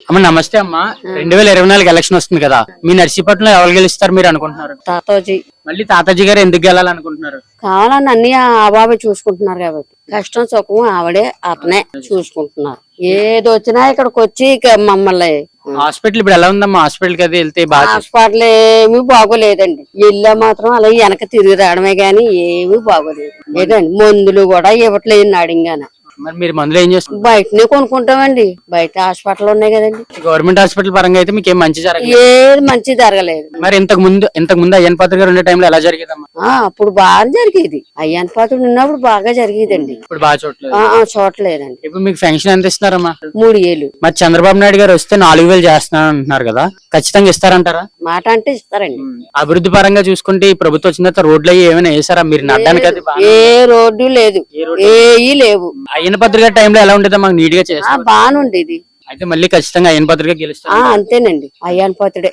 అమ్మ నమస్తే అమ్మ. రెండు వేల ఇరవై నాలుగు ఎలక్షన్ వస్తుంది కదా. మీ నర్సీపట్నంలో ఎవరు గెలుస్తారు మీరు అనుకుంటున్నారు? తాతోజీ. మళ్ళీ తాతాజీ గారు ఎందుకు గెలాలనుకుంటున్నారు? కావాలని అన్ని ఆ బాబే చూసుకుంటున్నారు కాబట్టి. కష్టం సుఖం ఆవిడే అతనే చూసుకుంటున్నారు. ఏది వచ్చినా ఇక్కడికి వచ్చి ఇక మమ్మల్ని హాస్పిటల్ ఇప్పుడు ఎలా ఉందమ్మా? హాస్పిటల్కి అది వెళ్తే బాగా హాస్పిటల్ ఏమీ బాగోలేదండి. ఇల్లు మాత్రం అలా వెనక తిరిగి రావడమే గాని ఏమీ బాగోలేదు. ఏదండి? మందులు కూడా ఇవ్వట్లేదు నాడింగాన మరి మీరు మందులు ఏం చేస్తారు బయటనే కొనుక్కుంటామండి. బయట హాస్పిటల్ ఉన్నాయి కదండి. గవర్నమెంట్ హాస్పిటల్ పరంగా అయితే మీకు ఏం మంచి జరగదు ఏది మంచి జరగలేదు. మరి ఇంతకు ముందు ఇంతకు ముందు అయ్యన్ పాత్ర గారు ఉండే టైంలో ఎలా జరిగేదమ్మా? ఆ అప్పుడు బాగా జరిగేది. అయ్యాన్ పాత్రుడు ఉన్నప్పుడు బాగా జరిగేదండి. ఇప్పుడు బాగా చూడలేదు ఆ, ఆ, చూడలేదండి ఇప్పుడు మీకు పెన్షన్ ఎంత ఇస్తున్నారమ్మా? మూడు ఏళ్ళు మరి చంద్రబాబు నాయుడు గారు వస్తే నాలుగు వేలు చేస్తున్నాను అంటున్నారు కదా ఖచ్చితంగా ఇస్తారంటారా? మాట అంటే ఇస్తారండి. అభివృద్ధి పరంగా చూసుకుంటే ఈ ప్రభుత్వం వచ్చిన తర్వాత రోడ్లు అయ్యి ఏమైనా వేసారా మీరు నడ్డానికి అది ఏ రోడ్డు లేదు. ఏయి లేవు. అయ్యన పత్రిక టైంలో ఎలా ఉండేదో మాకు నీట్గా ఆ చేస్తారు బానుండేది అయితే మళ్ళీ ఖచ్చితంగా అయ్యన పత్రిక గెలుస్తారు ఆ అంతేనండి. అయ్యాన్ పాత్రుడే